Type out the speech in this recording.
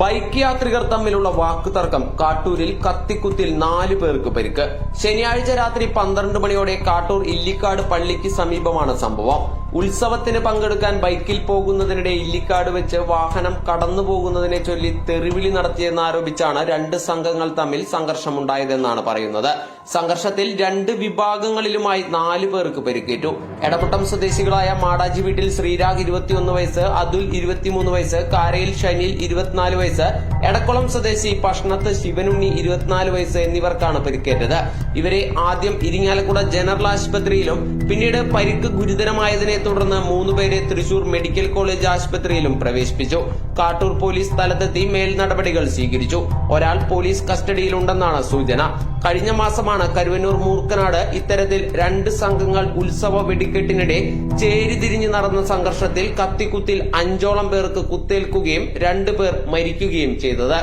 Bike യാത്രികർ തമ്മിലുള്ള വാക്കുതർക്കം കാട്ടൂരിൽ കത്തിക്കുത്തിൽ നാലു പേർക്ക് പരിക്ക്. ശനിയാഴ്ച രാത്രി പന്ത്രണ്ട് മണിയോടെ കാട്ടൂർ ഇല്ലിക്കാട് പള്ളിക്ക് സമീപമാണ് സംഭവം. ഉത്സവത്തിന് പങ്കെടുക്കാൻ ബൈക്കിൽ പോകുന്നതിനിടെ ഇല്ലിക്കാട് വെച്ച് വാഹനം കടന്നു പോകുന്നതിനെ ചൊല്ലി തെറിവിളി നടത്തിയെന്നാരോപിച്ചാണ് രണ്ട് സംഘങ്ങൾ തമ്മിൽ സംഘർഷമുണ്ടായതെന്നാണ് പറയുന്നത്. സംഘർഷത്തിൽ രണ്ട് വിഭാഗങ്ങളിലുമായി നാല് പേർക്ക് പരിക്കേറ്റു. എടപ്പട്ടം സ്വദേശികളായ മാടാജി വീട്ടിൽ ശ്രീരാഗ് ഇരുപത്തിയൊന്ന് വയസ്സ് അതുൽ ഇരുപത്തിമൂന്ന് വയസ്സ് കാരയിൽ ഷനിൽ ഇരുപത്തിനാല് വയസ്സ് എടക്കുളം സ്വദേശി പഷ്ണത്ത് ശിവനുണ്ണി ഇരുപത്തിനാല് വയസ്സ് എന്നിവർക്കാണ് പരിക്കേറ്റത്. ഇവരെ ആദ്യം ഇരിങ്ങാലക്കുട ജനറൽ ആശുപത്രിയിലും പിന്നീട് പരിക്ക് ഗുരുതരമായതിനെ തുടർന്ന് മൂന്നുപേരെ തൃശൂർ മെഡിക്കൽ കോളേജ് ആശുപത്രിയിലും പ്രവേശിപ്പിച്ചു. കാട്ടൂർ പോലീസ് സ്ഥലത്തെത്തി മേൽ നടപടികൾ സ്വീകരിച്ചു. ഒരാൾ പോലീസ് കസ്റ്റഡിയിലുണ്ടെന്നാണ് സൂചന. കഴിഞ്ഞ മാസമാണ് കരുവന്നൂർ മൂർക്കനാട് ഇത്തരത്തിൽ രണ്ട് സംഘങ്ങൾ ഉത്സവ വെടിക്കെട്ടിനിടെ ചേരിതിരിഞ്ഞ് നടന്ന സംഘർഷത്തിൽ കത്തിക്കുത്തിൽ അഞ്ചോളം പേർക്ക് കുത്തേൽക്കുകയും രണ്ടു പേർ മരിക്കുകയും ചെയ്തത്.